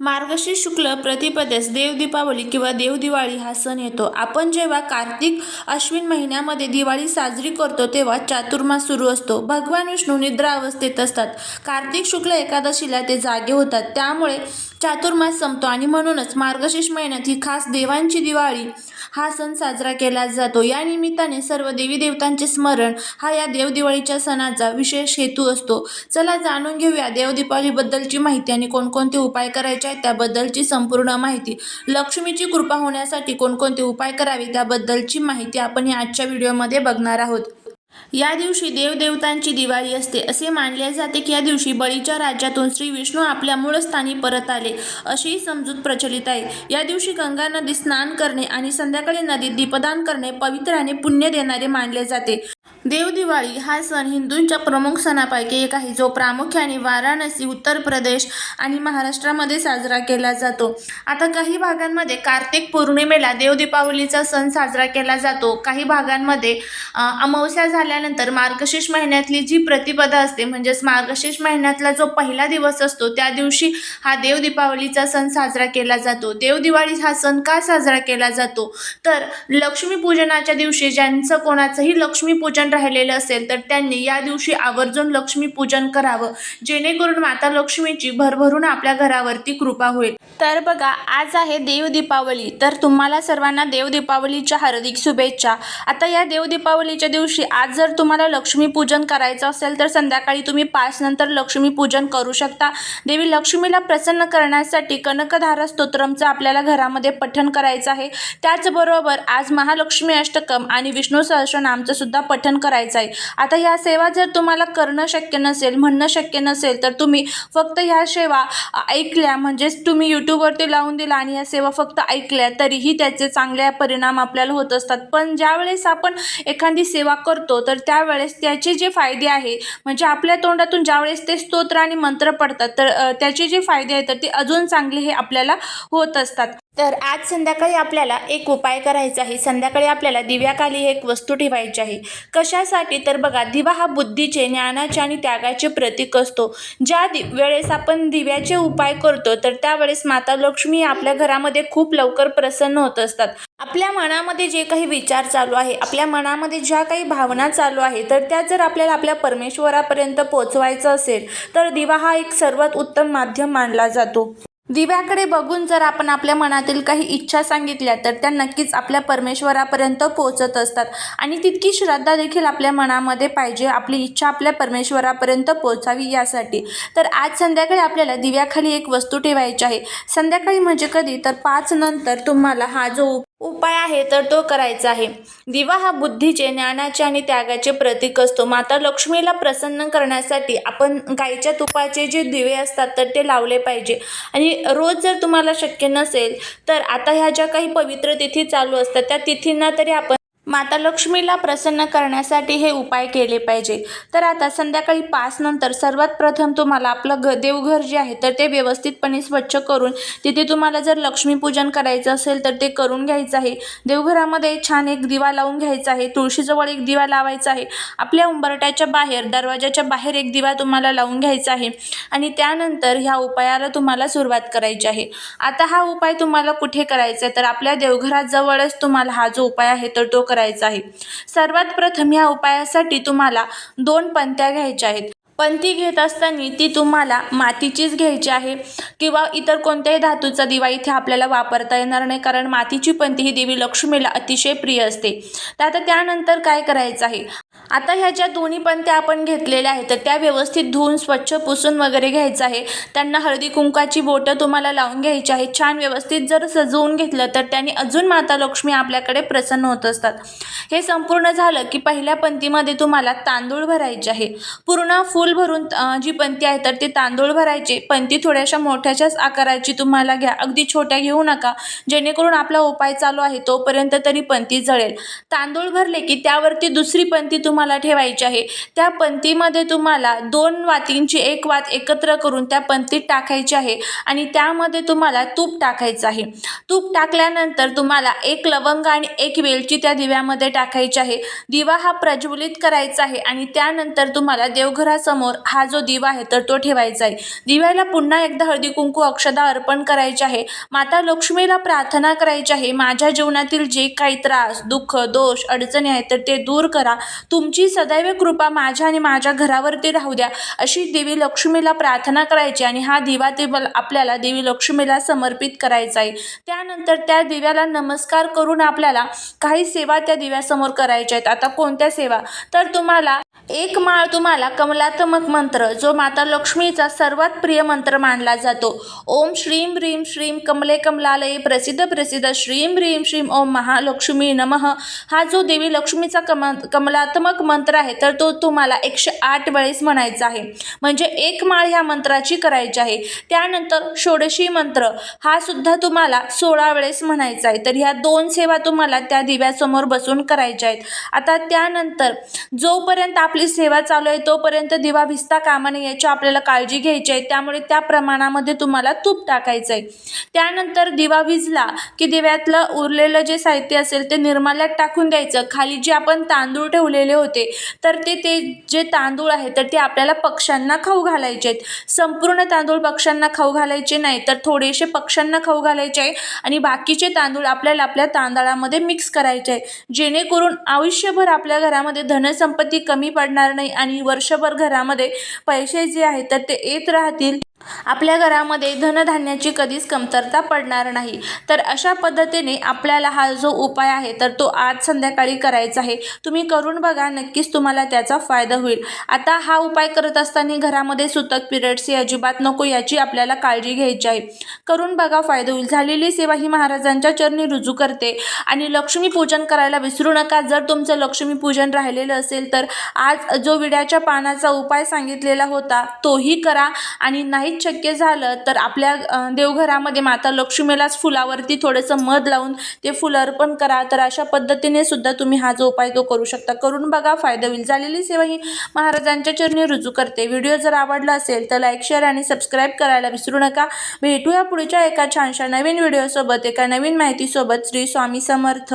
मार्गशीर्ष शुक्ल प्रतिपदेस देवदीपावली किंवा देवदिवाळी हा सण येतो. आपण जेव्हा कार्तिक अश्विन महिन्यामध्ये दिवाळी साजरी करतो तेव्हा चातुर्मास सुरू असतो. भगवान विष्णू निद्रा अवस्थेत असतात. कार्तिक शुक्ल एकादशीला ते जागे होतात. त्यामुळे चातुर्मास संपतो आणि म्हणूनच मार्गशीर्ष महिन्यात ही खास देवांची दिवाळी हा सण साजरा केला जातो. या निमित्ताने सर्व देवी देवतांचे स्मरण हा या देवदिवाळीच्या सणाचा विशेष हेतू असतो. चला जाणून घेऊया देवदिपावलीबद्दलची माहिती आणि कोणकोणते उपाय करायचे आहेत त्याबद्दलची संपूर्ण माहिती. लक्ष्मीची कृपा होण्यासाठी कोणकोणते उपाय करावे त्याबद्दलची माहिती आपण या आजच्या व्हिडिओमध्ये बघणार आहोत. या दिवशी देवदेवतांची दिवाळी असते असे मानले जाते की या दिवशी बळीच्या राज्यातून श्री विष्णू आपल्या मूळ स्थानी परत आले अशी समजूत प्रचलित आहे. या दिवशी गंगा नदीत स्नान करणे आणि संध्याकाळी नदीत दीपदान करणे पवित्र आणि पुण्य देणारे मानले जाते. देव दिवाळी हा सण हिंदूंच्या प्रमुख सणापैकी एक आहे जो प्रामुख्याने वाराणसी उत्तर प्रदेश आणि महाराष्ट्रामध्ये साजरा केला जातो. आता काही भागांमध्ये कार्तिक पौर्णिमेला देवदीपावलीचा सण साजरा केला जातो. काही भागांमध्ये अमावस्या झाल्यानंतर मार्गशीर्ष महिन्यातली जी प्रतिपदा असते म्हणजेच मार्गशीर्ष महिन्यातला जो पहिला दिवस असतो त्या दिवशी हा देवदीपावलीचा सण साजरा केला जातो. देव दिवाळी हा सण का साजरा केला जातो? तर लक्ष्मीपूजनाच्या दिवशी ज्यांचं कोणाचंही लक्ष्मीपूजन राहिलेलं असेल तर त्यांनी या दिवशी आवर्जून लक्ष्मीपूजन करावं. जेणेकरून माता लक्ष्मीची भरभरून आपल्या घरावरती कृपा होईल. तर बघा आज आहे देव दीपावली. तर तुम्हाला सर्वांना देव दीपावलीच्या हार्दिक शुभेच्छा. आता या देव दीपावलीच्या दिवशी आज जर तुम्हाला लक्ष्मीपूजन करायचं असेल तर संध्याकाळी तुम्ही पाच नंतर लक्ष्मीपूजन करू शकता. देवी लक्ष्मीला प्रसन्न करण्यासाठी कनकधारा स्तोत्रमचं आपल्याला घरामध्ये पठण करायचं आहे. त्याचबरोबर आज महालक्ष्मी अष्टकम आणि विष्णू सहस्रनामचं सुद्धा पठण करायचा आहे आता ह्या सेवा जर तुम्हाला करणं शक्य नसेल म्हणणं शक्य नसेल तर तुम्ही फक्त ह्या सेवा ऐकल्या म्हणजेच तुम्ही यूट्यूबवरती लावून दिला आणि ह्या सेवा फक्त ऐकल्या तरीही त्याचे चांगले परिणाम आपल्याला होत असतात. पण ज्यावेळेस आपण एखादी सेवा करतो तर त्यावेळेस त्याचे जे फायदे आहे म्हणजे आपल्या तोंडातून ज्यावेळेस ते स्तोत्र आणि मंत्र पडतात तर त्याचे जे फायदे आहेत तर ते अजून चांगले हे आपल्याला होत असतात. तर आज संध्याकाळी आपल्याला एक उपाय करायचा आहे. संध्याकाळी आपल्याला दिव्याखाली एक वस्तू ठेवायची आहे. कशासाठी? तर बघा दिवा हा बुद्धीचे ज्ञानाचे आणि त्यागाचे प्रतीक असतो. ज्या दि वेळेस आपण दिव्याचे उपाय करतो तर त्यावेळेस माता लक्ष्मी आपल्या घरामध्ये खूप लवकर प्रसन्न होत असतात. आपल्या मनामध्ये जे काही विचार चालू आहे आपल्या मनामध्ये ज्या काही भावना चालू आहे तर त्या जर आपल्याला आपल्या परमेश्वरापर्यंत पोचवायचं असेल तर दिवा हा एक सर्वात उत्तम माध्यम मानला जातो. दिव्याकडे बघून जर आपण आपल्या मनातील काही इच्छा सांगितल्या तर त्या नक्कीच आपल्या परमेश्वरापर्यंत पोहोचत असतात. आणि तितकी श्रद्धा देखील आपल्या मनामध्ये पाहिजे आपली इच्छा आपल्या परमेश्वरापर्यंत पोहोचावी यासाठी. तर आज संध्याकाळी आपल्याला दिव्याखाली एक वस्तू ठेवायची आहे. संध्याकाळी म्हणजे कधी? तर पाच नंतर तुम्हाला हा जो उपाय आहे तर तो करायचा आहे. दिवा हा बुद्धीचे ज्ञानाचे आणि त्यागाचे प्रतीक असतो. माता लक्ष्मीला प्रसन्न करण्यासाठी आपण गाईच्या तुपाचे जे दिवे असतात तर ते लावले पाहिजे. आणि रोज जर तुम्हाला शक्य नसेल तर आता ह्या ज्या काही पवित्र तिथी चालू असतात त्या तिथींना तरी आपण माता लक्ष्मीला प्रसन्न करण्यासाठी हे उपाय केले पाहिजे. तर आता संध्याकाळी पाच नंतर सर्वात प्रथम तुम्हाला आपलं घ देवघर जे आहे तर ते व्यवस्थितपणे स्वच्छ करून तिथे तुम्हाला जर लक्ष्मीपूजन करायचं असेल तर ते करून घ्यायचं आहे. देवघरामध्ये छान एक दिवा लावून घ्यायचा आहे. तुळशीजवळ एक दिवा लावायचा आहे. आपल्या उंबरट्याच्या बाहेर दरवाजाच्या बाहेर एक दिवा तुम्हाला लावून घ्यायचा आहे. आणि त्यानंतर ह्या उपायाला तुम्हाला सुरुवात करायची आहे. आता हा उपाय तुम्हाला कुठे करायचा आहे? तर आपल्या देवघराजवळच तुम्हाला हा जो उपाय आहे तर तो करायचा आहे. सर्वात प्रथम या उपायासाठी तुम्हाला दोन पंत्या घ्यायच्या आहेत. पंथी घेत असताना ती तुम्हाला मातीचीच घ्यायची आहे किंवा इतर कोणत्याही धातूचा दिवा इथे आपल्याला वापरता येणार नाही कारण मातीची पंथी ही देवी लक्ष्मीला अतिशय प्रिय असते. तर आता त्यानंतर काय करायचं आहे? आता ह्या ज्या दोन्ही पंत्या आपण घेतलेल्या आहेत तर त्या व्यवस्थित धुवून स्वच्छ पुसून वगैरे घ्यायचं आहे. त्यांना हळदी कुंकाची बोटं तुम्हाला लावून घ्यायची आहे. छान व्यवस्थित जर सजवून घेतलं तर त्यांनी अजून माता लक्ष्मी आपल्याकडे प्रसन्न होत असतात. हे संपूर्ण झालं की पहिल्या पंथीमध्ये तुम्हाला तांदूळ भरायचे आहे. पूर्ण फुल भरून जी पंथी आहे तर ती तांदूळ भरायचे. पंक्ती थोड्याशा मोठ्याच्याच आकाराची तुम्हाला घ्या. अगदी छोट्या घेऊ नका. जेणेकरून आपला उपाय चालू आहे तोपर्यंत तरी पंथी जळेल. तांदूळ भरले की त्यावरती दुसरी पंथी तुम्हाला ठेवायची आहे. त्या पंतीमध्ये तुम्हाला दोन वातींची एक वात एकत्र करून त्या पंतीत टाकायची आहे आणि त्यामध्ये तुम्हाला तूप टाकायचं आहे. तूप टाकल्यानंतर तुम्हाला एक लवंग आणि एक वेलची त्या दिव्यामध्ये टाकायची आहे. दिवा हा प्रज्वलित करायचा आहे आणि त्यानंतर तुम्हाला देवघरासमोर हा जो दिवा आहे तर तो ठेवायचा आहे. दिव्याला पुन्हा एकदा हळदी कुंकू अक्षदा अर्पण करायचे आहे. माता लक्ष्मीला प्रार्थना करायची आहे. माझ्या जीवनातील जे काही त्रास दुःख दोष अडचणी आहेत तर ते दूर करा. तुम तुमची सदैव कृपा माझ्या आणि माझ्या घरावरती राहू द्या. अशी देवी लक्ष्मीला प्रार्थना करायची आणि हा दिवा ते बल- आपल्याला देवी लक्ष्मीला समर्पित करायचा आहे. त्यानंतर त्या दिव्याला नमस्कार करून आपल्याला काही सेवा त्या दिव्यासमोर करायच्या आहेत. आता कोणत्या सेवा? तर तुम्हाला एक माळ तुम्हाला कमलात्मक मंत्र जो माता लक्ष्मीचा सर्वात प्रिय मंत्र मानला जातो. ओम श्रीम ह्रीम श्रीम कमले कमलालये प्रसिद्ध प्रसिद्ध श्रीम ह्रीम श्रीम ओम महालक्ष्मी नमः. हा जो देवी लक्ष्मीचा कम कमलात्मक मंत्र आहे तर तो तुम्हाला एकशे आठ वेळेस म्हणायचा आहे. म्हणजे एक माळ ह्या मंत्राची करायची आहे. त्यानंतर षोडशी मंत्र हा सुद्धा तुम्हाला सोळा वेळेस म्हणायचा आहे. तर ह्या दोन सेवा तुम्हाला त्या दिव्यासमोर बसून करायच्या आहेत. आता त्यानंतर जोपर्यंत आपली सेवा चालू आहे तोपर्यंत दिवा भिजता कामा नये याची आपल्याला काळजी घ्यायची आहे. त्यामुळे त्या प्रमाणामध्ये तुम्हाला तूप टाकायचं आहे. त्यानंतर दिवा विजला की दिव्यातलं उरलेलं जे साहित्य असेल ते निर्माल्यात टाकून द्यायचं. खाली जे आपण तांदूळ ठेवलेले होते तर ते ते जे तांदूळ आहे तर ते आपल्याला पक्ष्यांना खाऊ घालायचे आहेत. संपूर्ण तांदूळ पक्ष्यांना खाऊ घालायचे नाही तर थोडेसे पक्ष्यांना खाऊ घालायचे आहे आणि बाकीचे तांदूळ आपल्याला आपल्या तांदळामध्ये मिक्स करायचे आहे. जेणेकरून आयुष्यभर आपल्या घरामध्ये धनसंपत्ती कमी पडणार नाही आणि वर्षभर घरामध्ये पैसे जे आहेत तर ते येत राहतील. आपल्या घरामध्ये धनधान्याची कधीच कमतरता पडणार नाही. तर अशा पद्धतीने आपल्याला हा जो उपाय आहे तर तो आज संध्याकाळी करायचा आहे. तुम्ही करून बघा नक्कीच तुम्हाला त्याचा फायदा होईल. आता हा उपाय करत असताना घरामध्ये सुतक पिरियड्स हे अजिबात नको याची आपल्याला काळजी घ्यायची आहे. करून बघा फायदा होईल. झालेली सेवा ही महाराजांच्या चरणी रुजू करते. आणि लक्ष्मीपूजन करायला विसरू नका. जर तुमचं लक्ष्मीपूजन राहिलेलं असेल तर आज जो विड्याच्या पानाचा उपाय सांगितलेला होता तोही करा. आणि नाही नाहीच शक्य झालं तर आपल्या देवघरामध्ये माता लक्ष्मीलाच फुलावरती थोडंसं मध लावून ते फुलं अर्पण करा. तर अशा पद्धतीने सुद्धा तुम्ही हा जो उपाय तो करू शकता. करून बघा फायदा होईल. झालेली सेवा ही महाराजांच्या चरणी रुजू करते. व्हिडिओ जर आवडला असेल तर लाईक शेअर आणि सबस्क्राईब करायला विसरू नका. भेटूया पुढच्या एका छानशा नवीन व्हिडिओसोबत एका नवीन माहितीसोबत. श्री स्वामी समर्थ.